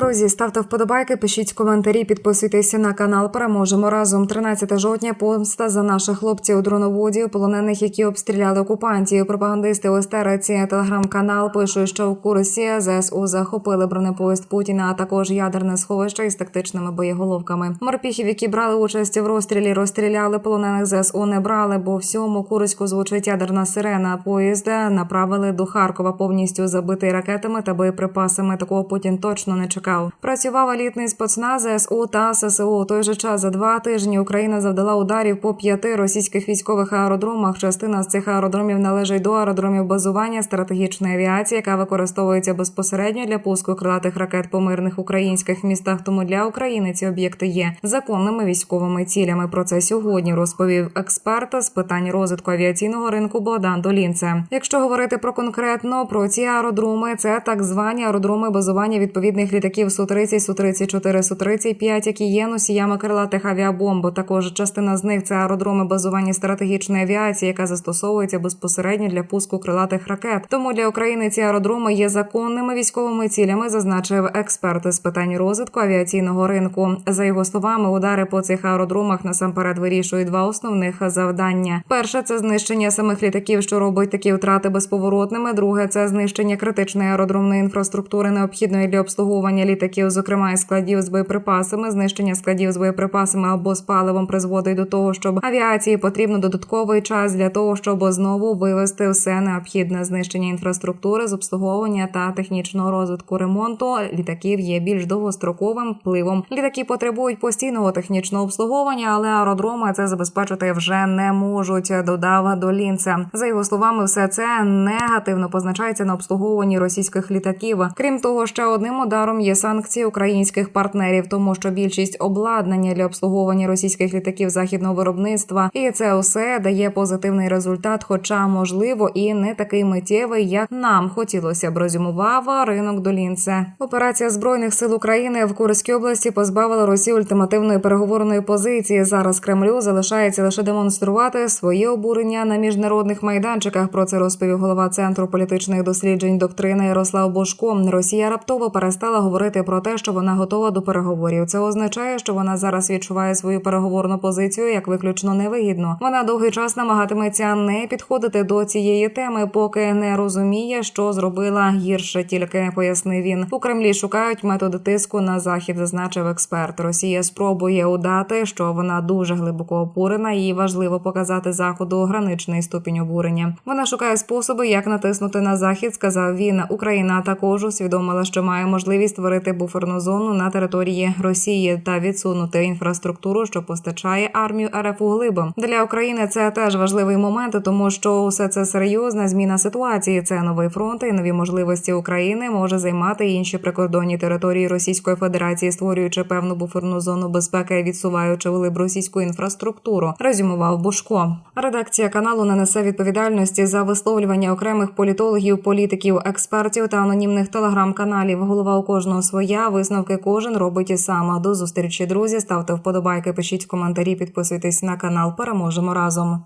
Друзі, ставте вподобайки, пишіть коментарі, підписуйтеся на канал. Переможемо разом. 13 жовтня. Помста за наших хлопців дроноводів, полонених, які обстріляли окупантів. Пропагандисти Остереці телеграм-канал пишуть, що в курсі ЗСУ захопили бронепоїзд Путіна, а також ядерне сховище із тактичними боєголовками. Морпіхів, які брали участь в розстрілі, розстріляли полонених ЗСУ не брали, бо всьому Курську звучить ядерна сирена. Поїзд направили до Харкова, повністю забитий ракетами та боєприпасами. Такого Путін точно не чекав. Працював елітний спецназ ЗСУ та ССУ. У той же час за два тижні Україна завдала ударів по п'яти російських військових аеродромах. Частина з цих аеродромів належить до аеродромів базування стратегічної авіації, яка використовується безпосередньо для пуску крилатих ракет по мирних українських містах. Тому для України ці об'єкти є законними військовими цілями. Про це сьогодні розповів експерт з питань розвитку авіаційного ринку Богдан Долінце. Якщо говорити про конкретно про ці аеродроми, це так звані аеродроми базування відповідних літаків Су-30, Су-34, Су-35, які є носіями крилатих авіабомб. Також частина з них це аеродроми базування стратегічної авіації, яка застосовується безпосередньо для пуску крилатих ракет. Тому для України ці аеродроми є законними військовими цілями, зазначив експерт з питань розвитку авіаційного ринку. За його словами, удари по цих аеродромах насамперед вирішують два основних завдання: перше це знищення самих літаків, що робить такі втрати безповоротними. Друге це знищення критичної аеродромної інфраструктури, необхідної для обслуговування літаків, зокрема і складів з боєприпасами. Знищення складів з боєприпасами або з паливом призводить до того, щоб авіації потрібно додатковий час для того, щоб знову вивести все необхідне знищення інфраструктури з обслуговування та технічного розвитку ремонту літаків є більш довгостроковим впливом. Літаки потребують постійного технічного обслуговування, але аеродроми це забезпечити вже не можуть. Додав до Лінца. За його словами, все це негативно позначається на обслуговуванні російських літаків. Крім того, ще одним ударом є санкції українських партнерів, тому що більшість обладнання для обслуговування російських літаків західного виробництва, і це все дає позитивний результат, хоча можливо і не такий миттєвий, як нам хотілося б. Розумував ринок Долінце. Операція збройних сил України в Курській області позбавила Росію ультимативної переговорної позиції. Зараз Кремлю залишається лише демонструвати своє обурення на міжнародних майданчиках. Про це розповів голова центру політичних досліджень доктрини Ярослав Бошко. Росія раптово перестала говорити про те, що вона готова до переговорів. Це означає, що вона зараз відчуває свою переговорну позицію як виключно невигідно. Вона довгий час намагатиметься не підходити до цієї теми, поки не розуміє, що зробила гірше. Тільки пояснив він у Кремлі. Шукають методи тиску на захід, зазначив експерт. Росія спробує удати, що вона дуже глибоко обурена. Їй важливо показати заходу граничний ступінь обурення. Вона шукає способи, як натиснути на захід. Сказав він. Україна також усвідомила, що має можливість створити буферну зону на території Росії та відсунути інфраструктуру, що постачає армію РФ у глиб. Для України це теж важливий момент, тому що усе це серйозна зміна ситуації. Це новий фронт і нові можливості України може займати інші прикордонні території Російської Федерації, створюючи певну буферну зону безпеки, відсуваючи вглиб російську інфраструктуру. Резюмував Бушко. Редакція каналу не несе відповідальності за висловлювання окремих політологів, політиків, експертів та анонімних телеграм-каналів. Голова у кожного своя висновки кожен робить і сам. До зустрічі, друзі. Ставте вподобайки, пишіть коментарі, підписуйтесь на канал. Переможемо разом.